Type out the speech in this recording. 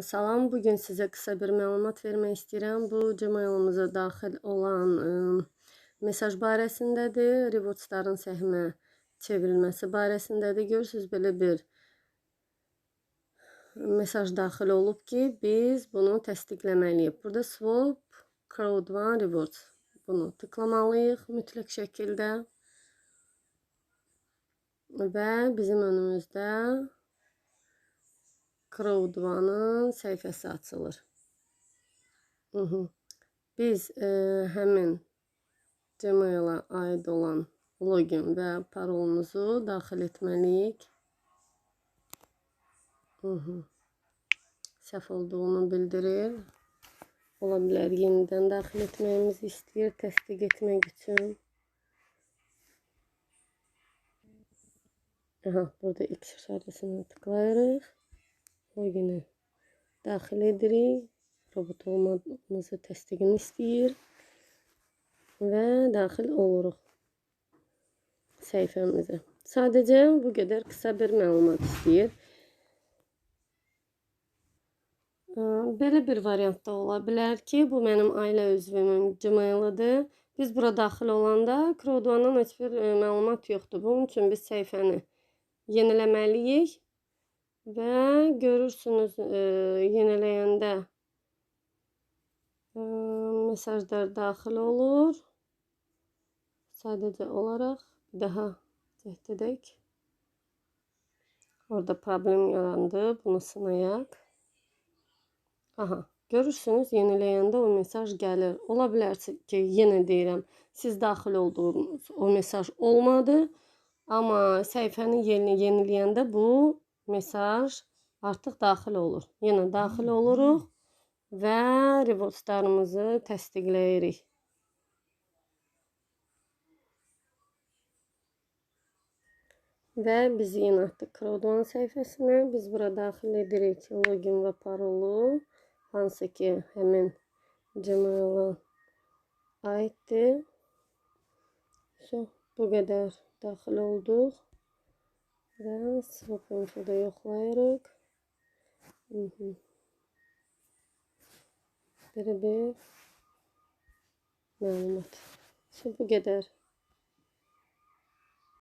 Salam, bu gün sizə qısa bir məlumat vermək istəyirəm. Bu Gmail-ımıza daxil olan ə, mesaj barəsindədir. Rewardsların səhmə çevrilməsi barəsindədir. Görürsüz belə bir mesaj daxil olub ki, biz bunu təsdiqləməliyik. Burada swap crowd one rewards. Bunu tıklamalıyıq mütləq şəkildə. Və bizim önümüzdə Crowd-One-ın səhifəsi açılır. Hı -hı. Biz e, həmin Gmail-a aid olan login və parolumuzu daxil etməliyik. Hı -hı. Səhv olduğunu bildirir. Ola bilər yenidən daxil etməyimizi istəyir təsdiq etmək üçün. Aha, burada X işarəsini tıklayırıq logini daxil edirik. Robot olmamızı təsdiqini istəyir və daxil oluruq səhifəmizə. Sadəcə bu qədər qısa bir məlumat istəyir. Belə bir variant da ola bilər ki, bu mənim ailə üzvümün Gmail-idir. Biz bura daxil olanda Crowdone-dan heç bir məlumat yoxdur. Bunun üçün biz səhifəni yeniləməliyik. Və görürsünüz e, yeniləyəndə e, mesajlar daxil olur. Sadəcə olaraq daha cəhd edək. Orada problem yarandı. Bunu sınayaq. Aha, görürsünüz yeniləyəndə o mesaj gəlir. Ola bilər ki, yenə deyirəm, siz daxil olduğunuz o mesaj olmadı. Amma səhifəni yeni yeniləyəndə bu mesaj artıq daxil olur. Yenə daxil oluruq və rewardslarımızı təsdiqləyirik. Və biz yenə atdıq Crowdone səhifəsinə. Biz bura daxil edirik login və parolu. Hansı ki, həmin Gmail-a aiddir. So, bu qədər daxil olduq. Və swap infoda yoxlayırıq. Belə bir məlumat. So, bu qədər.